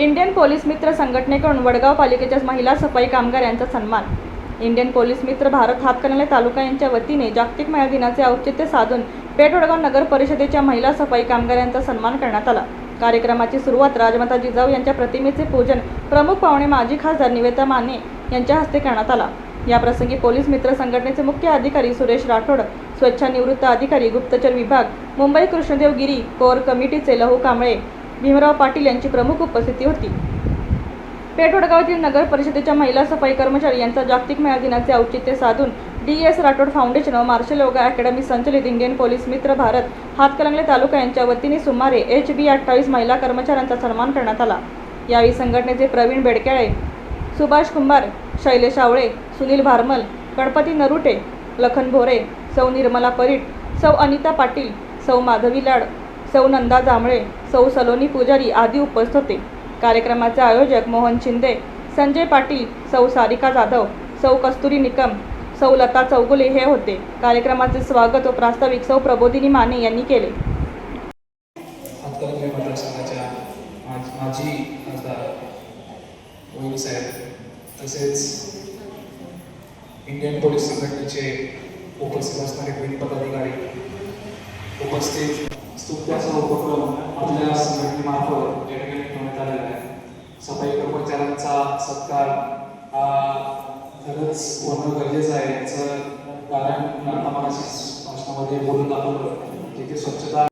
Indian police मित्र संघटनेकडून वडगाव पालिकेच्या महिला सफाई कामगार यांचा सन्मान. इंडियन पोलीस मित्र भारत हातकणंगले तालुका यांच्या वतीने जागतिक महिला दिनाचे औचित्य साधून पेठ वडगाव नगर परिषदेच्या महिला सफाई कामगार यांचा सन्मान करण्यात आला. कार्यक्रमाची सुरुवात राजमाता जिजाऊ यांच्या प्रतिमेचे पूजन प्रमुख पाहुणे माजी खासदार निवेता माने यांच्या हस्ते करण्यात आला. याप्रसंगी पोलीस मित्र संघटनेचे मुख्य अधिकारी सुरेश राठोड स्वच्छानिवृत्त अधिकारी गुप्तचर विभाग मुंबई कृष्णदेव गिरी कोर कमिटीचे लहू कांबळे भीमराव पाटील यांची प्रमुख उपस्थिती होती. पेठवडगावातील नगर परिषदेच्या महिला सफाई कर्मचारी यांचा जागतिक महिला दिनाचे औचित्य साधून डी एस राठोड फाउंडेशन व मार्शल योगा अकॅडमी संचलित इंडियन पोलीस मित्र भारत हातकलंगले तालुका यांच्या वतीने सुमारे एच बी अठ्ठावीस महिला कर्मचाऱ्यांचा सन्मान करण्यात आला. यावेळी संघटनेचे प्रवीण बेडकेळे सुभाष कुंभार शैलेश आवळे सुनील भारमल गणपती नरुटे लखन भोरे सौ निर्मला परीट सौ अनिता पाटील सौ माधवी लाड सौ नंदा जांभळे सौ सलोनी पुजारी आदी उपस्थित होते. कार्यक्रमाचे आयोजक मोहन शिंदे संजय पाटील सौ सारिका जाधव सौ कस्तुरी निकम सौ लता चौगुले हे होते. कार्यक्रमाचे स्वागत व प्रास्ताविक सौ प्रबोधिनी माने यांनी केले. माजी खासदार वहिनी साहेब तसेच इंडियन पोलीस संघटनेचे उपस्थित असणारे विविध पदाधिकारी उपस्थित स्तुत्याचा उपक्रम आपल्या संघटनेमार्फत या ठिकाणी ठेवण्यात आलेला आहे. सफाई कर्मचाऱ्यांचा सत्कार हा खरंच होणं गरजेचं आहे. याचं कारण आता मगाशी भाषणामध्ये बोलून दाखवलं. की ते स्वच्छता